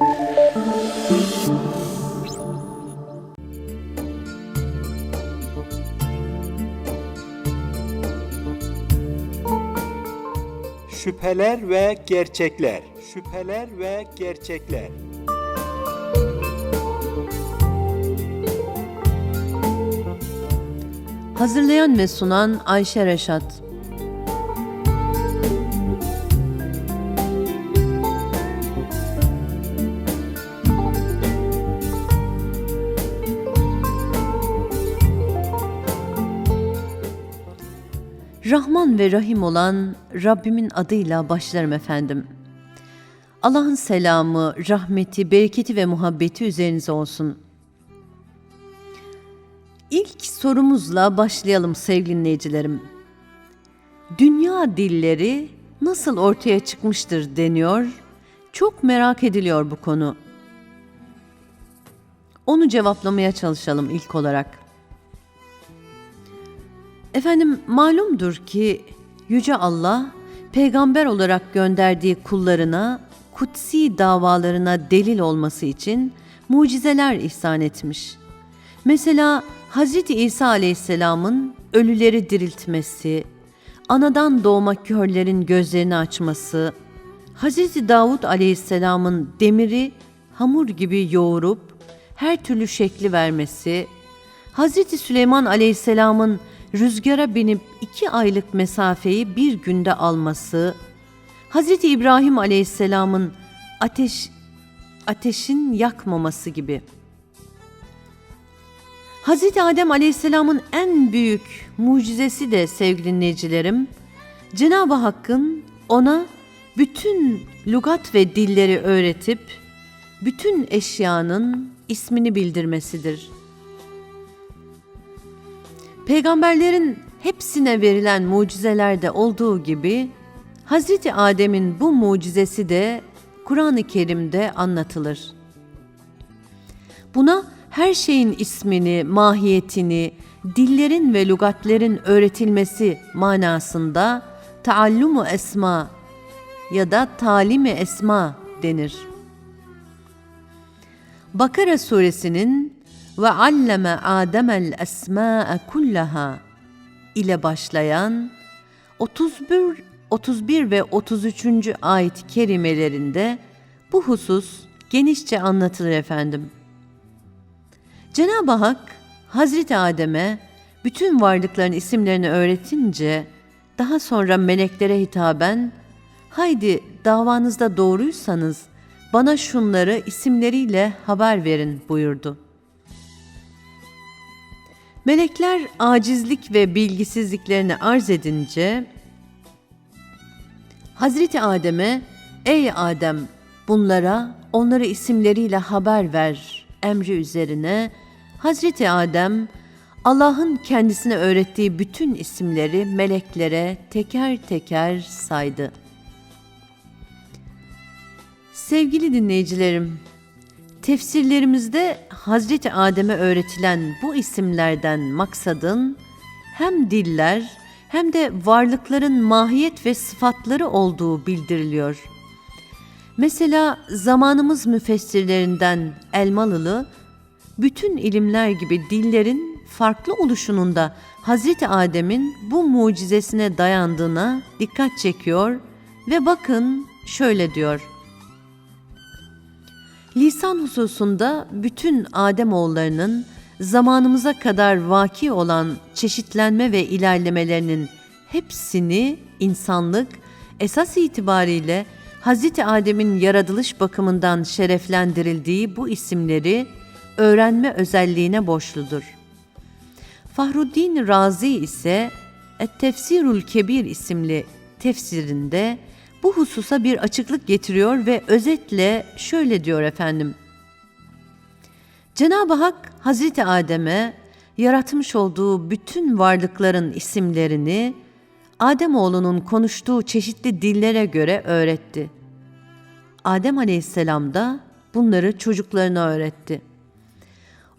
Şüpheler ve gerçekler. Şüpheler ve gerçekler. Hazırlayan ve sunan Ayşe Reşat. Rahman ve Rahim olan Rabbimin adıyla başlarım efendim. Allah'ın selamı, rahmeti, bereketi ve muhabbeti üzerinize olsun. İlk sorumuzla başlayalım sevgili dinleyicilerim. Dünya dilleri nasıl ortaya çıkmıştır deniyor. Çok merak ediliyor bu konu. Onu cevaplamaya çalışalım ilk olarak. Efendim malumdur ki Yüce Allah peygamber olarak gönderdiği kullarına kutsi davalarına delil olması için mucizeler ihsan etmiş. Mesela Hz. İsa aleyhisselamın ölüleri diriltmesi, anadan doğma körlerin gözlerini açması, Hz. Davud aleyhisselamın demiri hamur gibi yoğurup her türlü şekli vermesi, Hz. Süleyman aleyhisselamın rüzgara binip iki aylık mesafeyi bir günde alması, Hz. İbrahim aleyhisselamın ateş, ateşin yakmaması gibi. Hz. Adem aleyhisselamın en büyük mucizesi de sevgili dinleyicilerim, Cenab-ı Hakk'ın ona bütün lugat ve dilleri öğretip, bütün eşyanın ismini bildirmesidir.'' Peygamberlerin hepsine verilen mucizelerde olduğu gibi Hz. Adem'in bu mucizesi de Kur'an-ı Kerim'de anlatılır. Buna her şeyin ismini, mahiyetini, dillerin ve lügatlerin öğretilmesi manasında taallumu esma ya da talimi esma denir. Bakara suresinin ve alleme Ademel esma'e kullaha ile başlayan 31 31 ve 33. ayet kerimelerinde bu husus genişçe anlatılır efendim. Cenab-ı Hak Hazreti Adem'e bütün varlıkların isimlerini öğretince daha sonra meleklere hitaben haydi davanızda doğruysanız bana şunları isimleriyle haber verin buyurdu.'' Melekler acizlik ve bilgisizliklerini arz edince Hazreti Adem'e ey Adem bunlara onları isimleriyle haber ver emri üzerine Hazreti Adem Allah'ın kendisine öğrettiği bütün isimleri meleklere teker teker saydı. Sevgili dinleyicilerim, Tefsirlerimizde Hazreti Adem'e öğretilen bu isimlerden maksadın hem diller hem de varlıkların mahiyet ve sıfatları olduğu bildiriliyor. Mesela zamanımız müfessirlerinden Elmalılı, bütün ilimler gibi dillerin farklı oluşununda Hazreti Adem'in bu mucizesine dayandığına dikkat çekiyor ve bakın şöyle diyor. Lisan hususunda bütün Adem oğullarının zamanımıza kadar vaki olan çeşitlenme ve ilerlemelerinin hepsini insanlık esas itibariyle Hz. Adem'in yaratılış bakımından şereflendirildiği bu isimleri öğrenme özelliğine borçludur. Fahruddin Razi ise Et-Tefsirul Kebir isimli tefsirinde bu hususa bir açıklık getiriyor ve özetle şöyle diyor efendim. Cenab-ı Hak Hazreti Adem'e yaratmış olduğu bütün varlıkların isimlerini Adem oğlunun konuştuğu çeşitli dillere göre öğretti. Adem Aleyhisselam da bunları çocuklarına öğretti.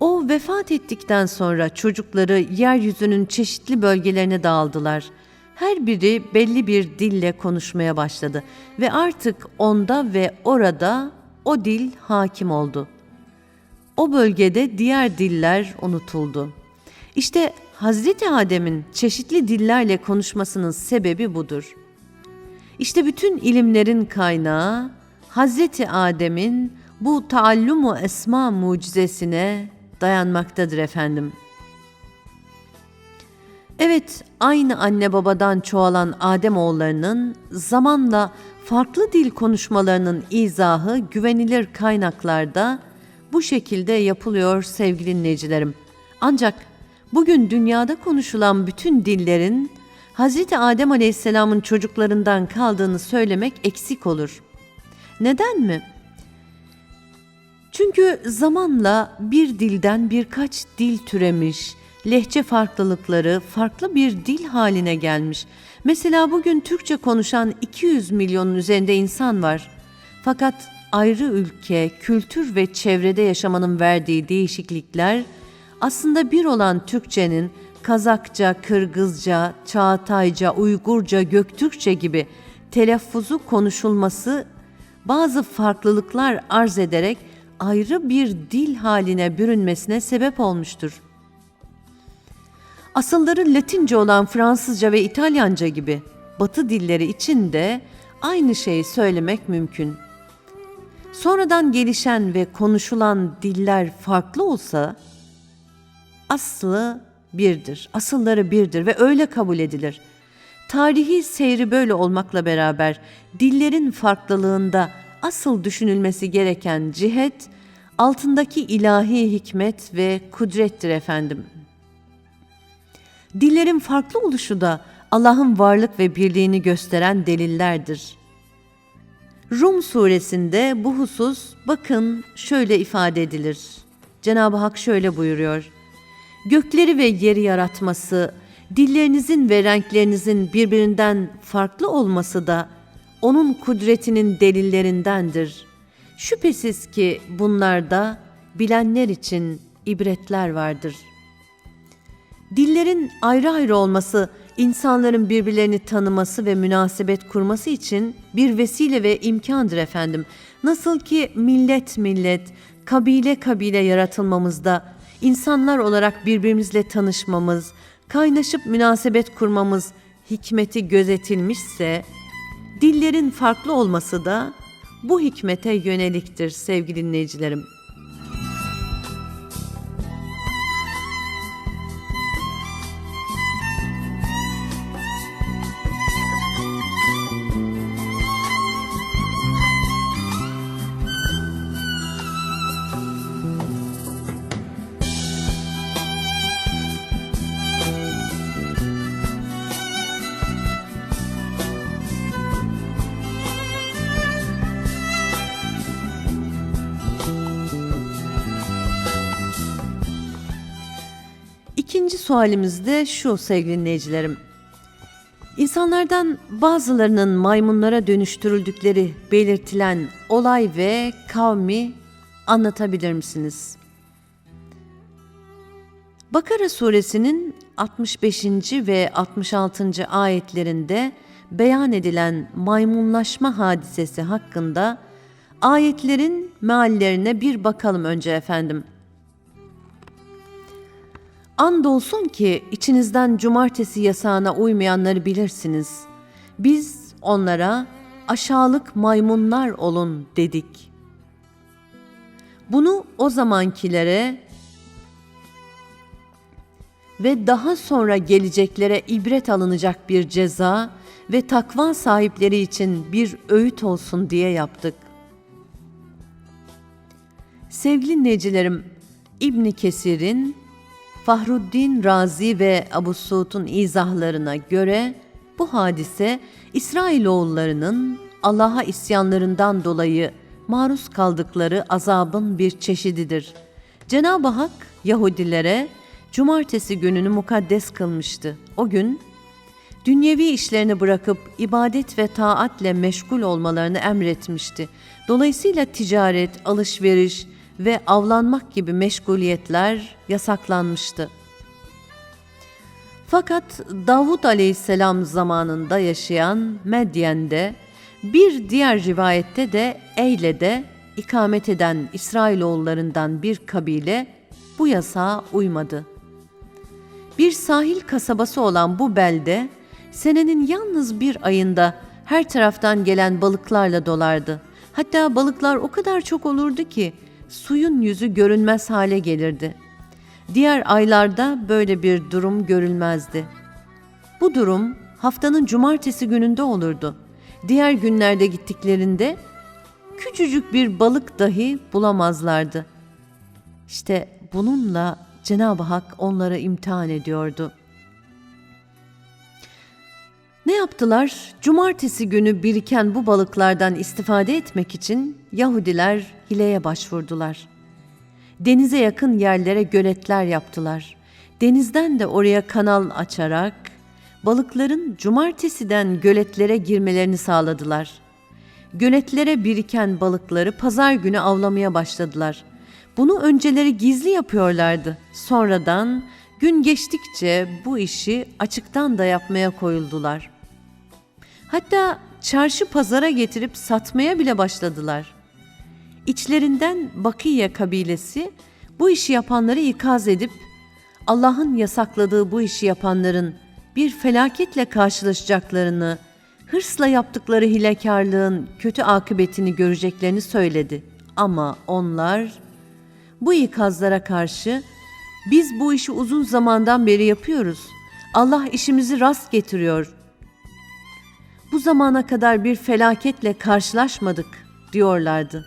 O vefat ettikten sonra çocukları yeryüzünün çeşitli bölgelerine dağıldılar.'' Her biri belli bir dille konuşmaya başladı ve artık onda ve orada o dil hakim oldu. O bölgede diğer diller unutuldu. İşte Hazreti Adem'in çeşitli dillerle konuşmasının sebebi budur. İşte bütün ilimlerin kaynağı Hazreti Adem'in bu taallumu esma mucizesine dayanmaktadır efendim. Evet, aynı anne babadan çoğalan Adem oğullarının zamanla farklı dil konuşmalarının izahı güvenilir kaynaklarda bu şekilde yapılıyor sevgili dinleyicilerim. Ancak bugün dünyada konuşulan bütün dillerin Hz. Adem Aleyhisselam'ın çocuklarından kaldığını söylemek eksik olur. Neden mi? Çünkü zamanla bir dilden birkaç dil türemiş, lehçe farklılıkları farklı bir dil haline gelmiş. Mesela bugün Türkçe konuşan 200 milyonun üzerinde insan var. Fakat ayrı ülke, kültür ve çevrede yaşamanın verdiği değişiklikler aslında bir olan Türkçenin Kazakça, Kırgızca, Çağatayca, Uygurca, Göktürkçe gibi telaffuzu konuşulması bazı farklılıklar arz ederek ayrı bir dil haline bürünmesine sebep olmuştur. Asılları Latince olan Fransızca ve İtalyanca gibi Batı dilleri için de aynı şeyi söylemek mümkün. Sonradan gelişen ve konuşulan diller farklı olsa aslı birdir, asılları birdir ve öyle kabul edilir. Tarihi seyri böyle olmakla beraber dillerin farklılığında asıl düşünülmesi gereken cihet altındaki ilahi hikmet ve kudrettir efendim. Dillerin farklı oluşu da Allah'ın varlık ve birliğini gösteren delillerdir. Rum suresinde bu husus bakın şöyle ifade edilir. Cenab-ı Hak şöyle buyuruyor. Gökleri ve yeri yaratması, dillerinizin ve renklerinizin birbirinden farklı olması da onun kudretinin delillerindendir. Şüphesiz ki bunlarda bilenler için ibretler vardır. Dillerin ayrı ayrı olması insanların birbirlerini tanıması ve münasebet kurması için bir vesile ve imkandır efendim. Nasıl ki millet millet, kabile kabile yaratılmamızda insanlar olarak birbirimizle tanışmamız, kaynaşıp münasebet kurmamız hikmeti gözetilmişse, dillerin farklı olması da bu hikmete yöneliktir sevgili dinleyicilerim. İkinci sualimiz de şu sevgili dinleyicilerim. İnsanlardan bazılarının maymunlara dönüştürüldükleri belirtilen olay ve kavmi anlatabilir misiniz? Bakara suresinin 65. ve 66. ayetlerinde beyan edilen maymunlaşma hadisesi hakkında ayetlerin meallerine bir bakalım önce efendim. Andolsun ki içinizden cumartesi yasağına uymayanları bilirsiniz. Biz onlara aşağılık maymunlar olun dedik. Bunu o zamankilere ve daha sonra geleceklere ibret alınacak bir ceza ve takva sahipleri için bir öğüt olsun diye yaptık. Sevgili dinleyicilerim, İbni Kesir'in Fahruddin Razi ve Abu Suud'un izahlarına göre bu hadise İsrailoğullarının Allah'a isyanlarından dolayı maruz kaldıkları azabın bir çeşididir. Cenab-ı Hak Yahudilere cumartesi gününü mukaddes kılmıştı. O gün dünyevi işlerini bırakıp ibadet ve taatle meşgul olmalarını emretmişti. Dolayısıyla ticaret, alışveriş ve avlanmak gibi meşguliyetler yasaklanmıştı. Fakat Davud aleyhisselam zamanında yaşayan Medyen'de bir diğer rivayette de Eyle'de ikamet eden İsrailoğullarından bir kabile bu yasağa uymadı. Bir sahil kasabası olan bu belde senenin yalnız bir ayında her taraftan gelen balıklarla dolardı. Hatta balıklar o kadar çok olurdu ki suyun yüzü görünmez hale gelirdi. Diğer aylarda böyle bir durum görülmezdi. Bu durum haftanın cumartesi gününde olurdu. Diğer günlerde gittiklerinde küçücük bir balık dahi bulamazlardı. İşte bununla Cenab-ı Hak onları imtihan ediyordu. Ne yaptılar? Cumartesi günü biriken bu balıklardan istifade etmek için Yahudiler hileye başvurdular. Denize yakın yerlere göletler yaptılar. Denizden de oraya kanal açarak balıkların cumartesiden göletlere girmelerini sağladılar. Göletlere biriken balıkları pazar günü avlamaya başladılar. Bunu önceleri gizli yapıyorlardı. Sonradan gün geçtikçe bu işi açıktan da yapmaya koyuldular. Hatta çarşı pazara getirip satmaya bile başladılar. İçlerinden Bakiye kabilesi bu işi yapanları ikaz edip Allah'ın yasakladığı bu işi yapanların bir felaketle karşılaşacaklarını, hırsla yaptıkları hilekarlığın kötü akıbetini göreceklerini söyledi. Ama onlar bu ikazlara karşı biz bu işi uzun zamandan beri yapıyoruz. Allah işimizi rast getiriyor. Zamana kadar bir felaketle karşılaşmadık diyorlardı.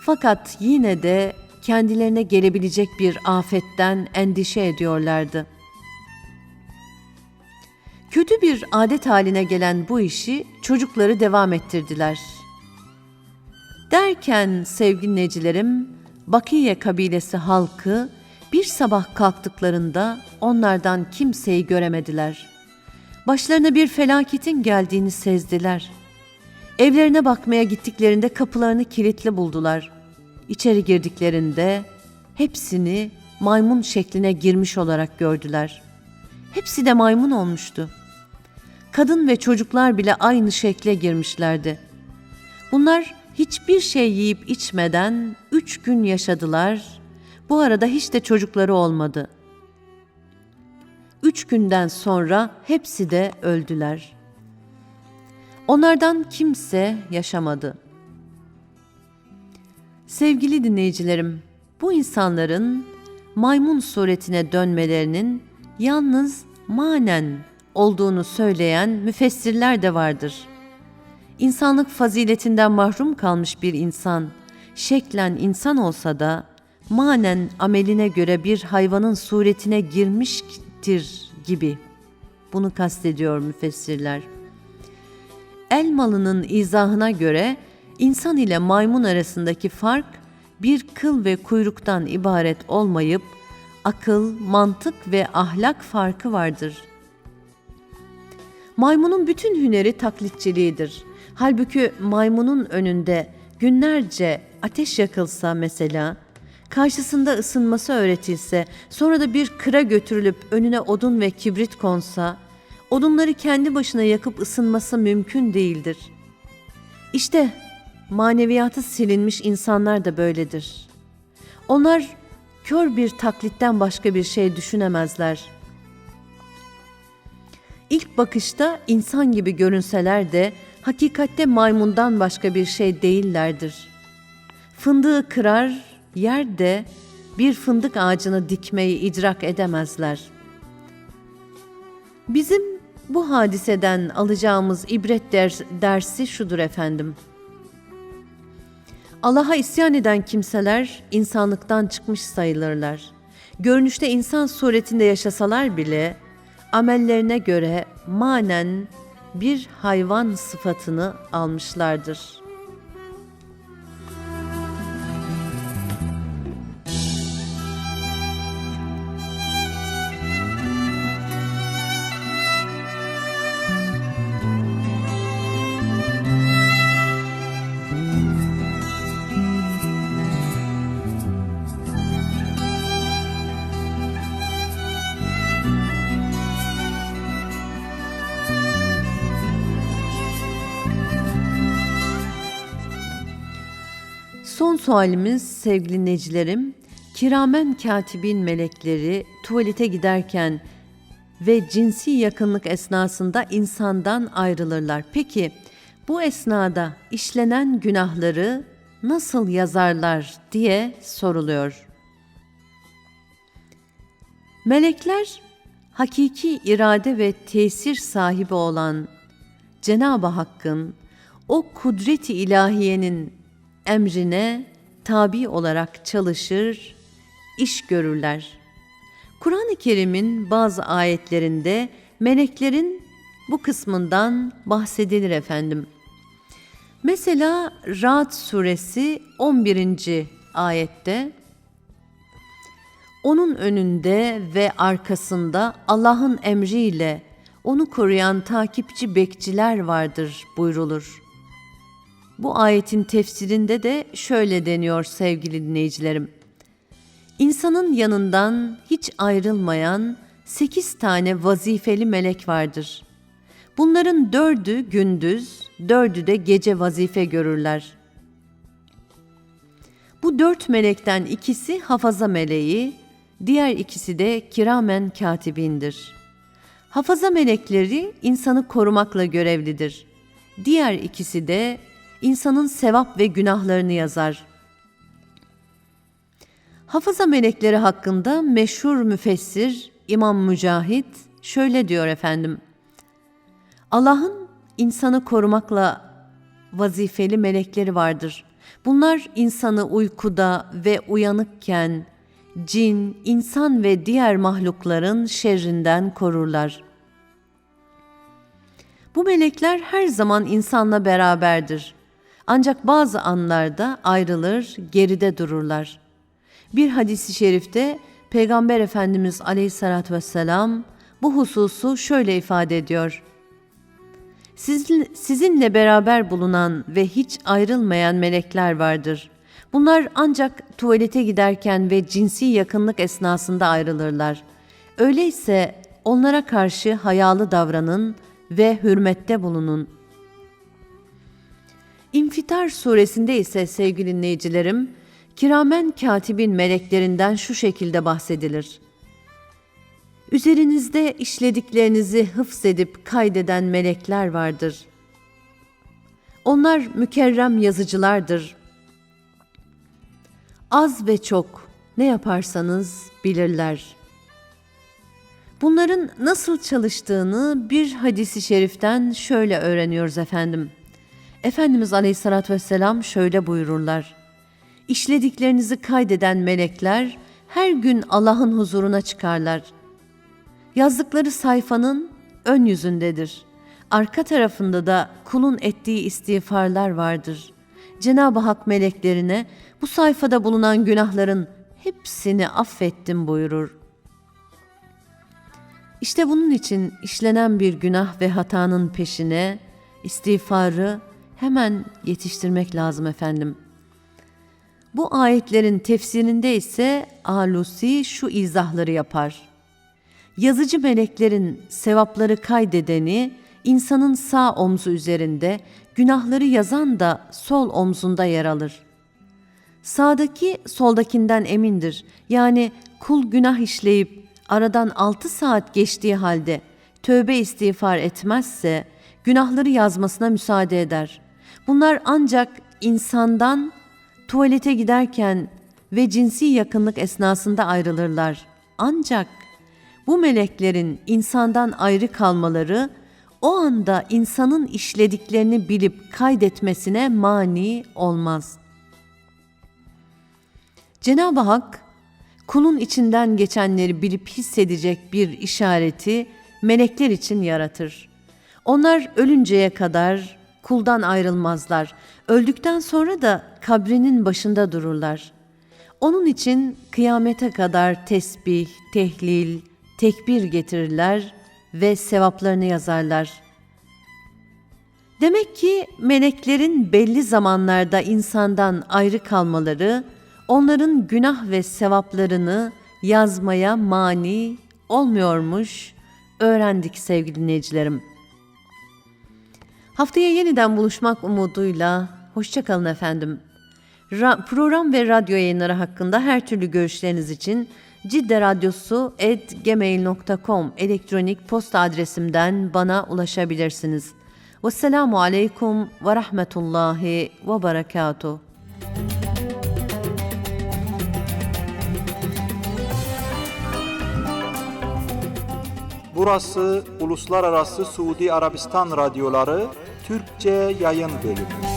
Fakat yine de kendilerine gelebilecek bir afetten endişe ediyorlardı. Kötü bir adet haline gelen bu işi çocukları devam ettirdiler. Derken sevgili necilerim, Bakiye kabilesi halkı bir sabah kalktıklarında onlardan kimseyi göremediler. Başlarına bir felaketin geldiğini sezdiler. Evlerine bakmaya gittiklerinde kapılarını kilitli buldular. İçeri girdiklerinde hepsini maymun şekline girmiş olarak gördüler. Hepsi de maymun olmuştu. Kadın ve çocuklar bile aynı şekle girmişlerdi. Bunlar hiçbir şey yiyip içmeden üç gün yaşadılar. Bu arada hiç de çocukları olmadı. Üç günden sonra hepsi de öldüler. Onlardan kimse yaşamadı. Sevgili dinleyicilerim, bu insanların maymun suretine dönmelerinin yalnız manen olduğunu söyleyen müfessirler de vardır. İnsanlık faziletinden mahrum kalmış bir insan, şeklen insan olsa da manen ameline göre bir hayvanın suretine girmiştir gibi. Bunu kastediyor müfessirler. Elmalı'nın izahına göre insan ile maymun arasındaki fark bir kıl ve kuyruktan ibaret olmayıp akıl, mantık ve ahlak farkı vardır. Maymunun bütün hüneri taklitçiliğidir. Halbuki maymunun önünde günlerce ateş yakılsa mesela, karşısında ısınması öğretilse, sonra da bir kıra götürülüp önüne odun ve kibrit konsa, odunları kendi başına yakıp ısınması mümkün değildir. İşte maneviyatı silinmiş insanlar da böyledir. Onlar kör bir taklitten başka bir şey düşünemezler. İlk bakışta insan gibi görünseler de hakikatte maymundan başka bir şey değillerdir. Fındığı kırar, yer de bir fındık ağacını dikmeyi idrak edemezler. Bizim bu hadiseden alacağımız ibret ders, dersi şudur efendim. Allah'a isyan eden kimseler insanlıktan çıkmış sayılırlar. Görünüşte insan suretinde yaşasalar bile amellerine göre manen bir hayvan sıfatını almışlardır.'' Sualimiz sevgili dinleyicilerim. Kiramen katibin melekleri tuvalete giderken ve cinsi yakınlık esnasında insandan ayrılırlar. Peki bu esnada işlenen günahları nasıl yazarlar diye soruluyor. Melekler hakiki irade ve tesir sahibi olan Cenab-ı Hakk'ın o kudreti ilahiyenin emrine tabi olarak çalışır, iş görürler. Kur'an-ı Kerim'in bazı ayetlerinde meleklerin bu kısmından bahsedilir efendim. Mesela Ra'd suresi 11. ayette onun önünde ve arkasında Allah'ın emriyle onu koruyan takipçi bekçiler vardır buyrulur. Bu ayetin tefsirinde de şöyle deniyor sevgili dinleyicilerim. İnsanın yanından hiç ayrılmayan sekiz tane vazifeli melek vardır. Bunların dördü gündüz, dördü de gece vazife görürler. Bu dört melekten ikisi hafaza meleği, diğer ikisi de kiramen katibindir. Hafaza melekleri insanı korumakla görevlidir. Diğer ikisi de insanın sevap ve günahlarını yazar. Hafaza melekleri hakkında meşhur müfessir İmam Mücahit şöyle diyor efendim. Allah'ın insanı korumakla vazifeli melekleri vardır. Bunlar insanı uykuda ve uyanıkken cin, insan ve diğer mahlukların şerrinden korurlar. Bu melekler her zaman insanla beraberdir. Ancak bazı anlarda ayrılır, geride dururlar. Bir hadisi şerifte Peygamber Efendimiz Aleyhisselatü Vesselam bu hususu şöyle ifade ediyor. Sizin, sizinle beraber bulunan ve hiç ayrılmayan melekler vardır. Bunlar ancak tuvalete giderken ve cinsi yakınlık esnasında ayrılırlar. Öyleyse onlara karşı hayalı davranın ve hürmette bulunun. İnfitar suresinde ise sevgili dinleyicilerim, kiramen katibin meleklerinden şu şekilde bahsedilir. Üzerinizde işlediklerinizi hıfzedip kaydeden melekler vardır. Onlar mükerrem yazıcılardır. Az ve çok ne yaparsanız bilirler. Bunların nasıl çalıştığını bir hadisi şeriften şöyle öğreniyoruz efendim. Efendimiz Aleyhisselatü Vesselam şöyle buyururlar. İşlediklerinizi kaydeden melekler her gün Allah'ın huzuruna çıkarlar. Yazdıkları sayfanın ön yüzündedir. Arka tarafında da kulun ettiği istiğfarlar vardır. Cenab-ı Hak meleklerine bu sayfada bulunan günahların hepsini affettim buyurur. İşte bunun için işlenen bir günah ve hatanın peşine istiğfarı hemen yetiştirmek lazım efendim. Bu ayetlerin tefsirinde ise Alusi şu izahları yapar. Yazıcı meleklerin sevapları kaydedeni insanın sağ omzu üzerinde, günahları yazan da sol omzunda yer alır. Sağdaki soldakinden emindir. Yani kul günah işleyip aradan altı saat geçtiği halde tövbe istiğfar etmezse günahları yazmasına müsaade eder. Bunlar ancak insandan tuvalete giderken ve cinsi yakınlık esnasında ayrılırlar. Ancak bu meleklerin insandan ayrı kalmaları o anda insanın işlediklerini bilip kaydetmesine mani olmaz. Cenab-ı Hak kulun içinden geçenleri bilip hissedecek bir işareti melekler için yaratır. Onlar ölünceye kadar kuldan ayrılmazlar. Öldükten sonra da kabrinin başında dururlar. Onun için kıyamete kadar tesbih, tehlil, tekbir getirirler ve sevaplarını yazarlar. Demek ki meleklerin belli zamanlarda insandan ayrı kalmaları, onların günah ve sevaplarını yazmaya mani olmuyormuş, öğrendik sevgili dinleyicilerim. Haftaya yeniden buluşmak umuduyla, hoşçakalın efendim. Ra- program ve radyo yayınları hakkında her türlü görüşleriniz için Cidde Radyosu gmail.com elektronik posta adresimden bana ulaşabilirsiniz. Vesselamu Aleyküm ve Rahmetullahi ve Berekatuhu. Burası Uluslararası Suudi Arabistan Radyoları Türkçe Yayın Bölümü.